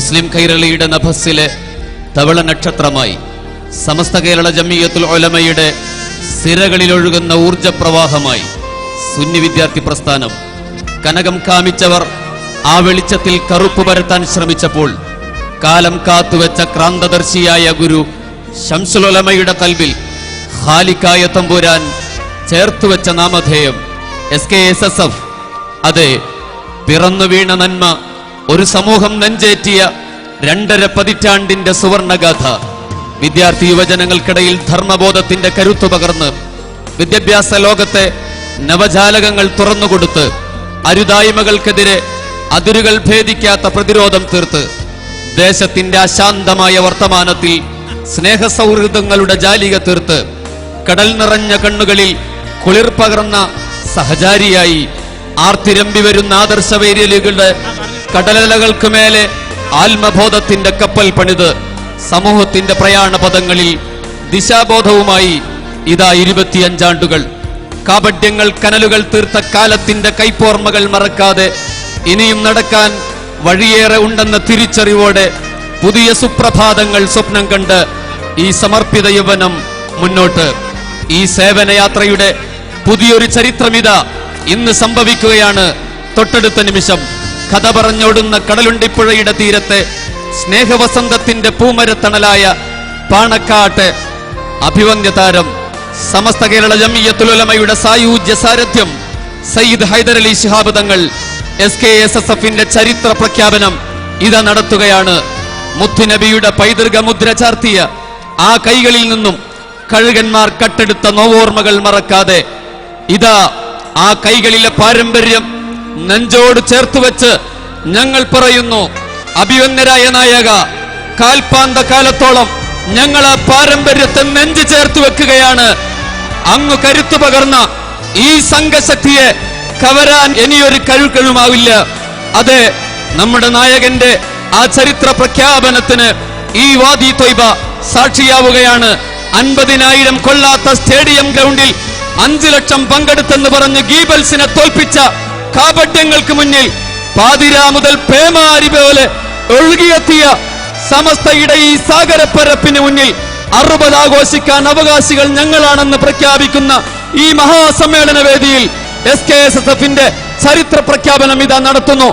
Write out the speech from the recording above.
മുസ്ലിം കൈരളിയുടെ നഭസ്സിലെ തവള നക്ഷത്രമായി സമസ്ത കേരള ജമിയത്തുൽ ഒലമയുടെ സിരകളിലൊഴുകുന്ന ഊർജപ്രവാഹമായി സുന്നി വിദ്യാർത്ഥി പ്രസ്ഥാനം. കനകം കാമിച്ചവർ ആ വെളിച്ചത്തിൽ കറുപ്പ് പരത്താൻ ശ്രമിച്ചപ്പോൾ കാലം കാത്തുവെച്ച ക്രാന്തദർശിയായ ഗുരു ശംസുലൊലമയുടെ കൽവിൽ ഖാലിക്കായ തമ്പുരാൻ ചേർത്തുവെച്ച നാമധേയം S K S S F. അതെ പിറന്നു വീണ നന്മ ഒരു സമൂഹം നെഞ്ചേറ്റിയ രണ്ടര പതിറ്റാണ്ടിന്റെ സുവർണഗാഥ. വിദ്യാർത്ഥി യുവജനങ്ങൾക്കിടയിൽ ധർമ്മബോധത്തിന്റെ കരുത്തു പകർന്ന് വിദ്യാഭ്യാസ ലോകത്തെ നവജാലകങ്ങൾ തുറന്നുകൊടുത്ത് അരുതായ്മകൾക്കെതിരെ അതിരുകൾ ഭേദിക്കാത്ത പ്രതിരോധം തീർത്ത് ദേശത്തിന്റെ അശാന്തമായ വർത്തമാനത്തിൽ സ്നേഹസൗഹൃദങ്ങളുടെ ജാലിക തീർത്ത് കടൽ നിറഞ്ഞ കണ്ണുകളിൽ കുളിർ പകർന്ന സഹചാരിയായി ആർത്തിരമ്പി വരുന്ന ആദർശവേര്യലുകളുടെ കടലലകൾക്ക് മേലെ ആത്മബോധത്തിന്റെ കപ്പൽ പണിത് സമൂഹത്തിന്റെ പ്രയാണ പദങ്ങളിൽ ദിശാബോധവുമായി ഇതാ ഇരുപത്തിയഞ്ചാണ്ടുകൾ. കാപഡ്യങ്ങൾ കനലുകൾ തീർത്ത കാലത്തിന്റെ കൈപ്പോർമകൾ മറക്കാതെ ഇനിയും നടക്കാൻ വഴിയേറെ ഉണ്ടെന്ന തിരിച്ചറിവോടെ പുതിയ സുപ്രഭാതങ്ങൾ സ്വപ്നം കണ്ട് ഈ സമർപ്പിത യുവനം മുന്നോട്ട്. ഈ സേവനയാത്രയുടെ പുതിയൊരു ചരിത്രമിത ഇന്ന് സംഭവിക്കുകയാണ് തൊട്ടടുത്ത നിമിഷം. കഥ പറഞ്ഞോടുന്ന കടലുണ്ടിപ്പുഴയുടെ തീരത്തെ സ്നേഹവസന്തത്തിന്റെ പൂമരത്തണലായ പാണക്കാട്ട് അഭിവന്യ താരം Samastha Kerala ജമിയത്തുലമയുടെ Sayujya സാരഥ്യം Sayyid Hyderali Shihab Thangal S K S S എഫിന്റെ ചരിത്ര പ്രഖ്യാപനം ഇതാ നടത്തുകയാണ്. മുത്തുനബിയുടെ പൈതൃക മുദ്ര ചാർത്തിയ ആ കൈകളിൽ നിന്നും കഴുകന്മാർ കട്ടെടുത്ത നോവോർമ്മകൾ മറക്കാതെ ഇതാ ആ കൈകളിലെ പാരമ്പര്യം നെഞ്ചോട് ചേർത്ത് വെച്ച് ഞങ്ങൾ പറയുന്നു അഭിവന്യരായ നായക കാൽപാന്ത കാലത്തോളം ഞങ്ങൾ ആ പാരമ്പര്യത്തെ നെഞ്ചു ചേർത്ത് വെക്കുകയാണ്. അങ്ങ് കരുത്തു പകർന്ന ഈ സംഘശക്തിയെ കവരാൻ ഇനിയൊരു കഴുക്കഴുമാവില്ല അതെ നമ്മുടെ നായകന്റെ ആ ചരിത്ര പ്രഖ്യാപനത്തിന് ഈ വാദി തൊയ്ബ സാക്ഷിയാവുകയാണ്. അൻപതിനായിരം കൊള്ളാത്ത സ്റ്റേഡിയം ഗ്രൗണ്ടിൽ അഞ്ചു ലക്ഷം പങ്കെടുത്തെന്ന് പറഞ്ഞ് ഗീബൽസിനെ തോൽപ്പിച്ച കാപട്യങ്ങൾക്ക് മുന്നിൽ പാതിരാ മുതൽ പേമാരി പോലെ ഒഴുകിയെത്തിയ സമസ്തയുടെ ഈ സാഗരപ്പരപ്പിന് മുന്നിൽ അറുപത് ആഘോഷിക്കാൻ അവകാശികൾ ഞങ്ങളാണെന്ന് പ്രഖ്യാപിക്കുന്ന ഈ മഹാസമ്മേളന വേദിയിൽ എസ് കെ എസ് എസ് എഫിന്റെ ചരിത്ര പ്രഖ്യാപനം ഇതാ നടത്തുന്നു.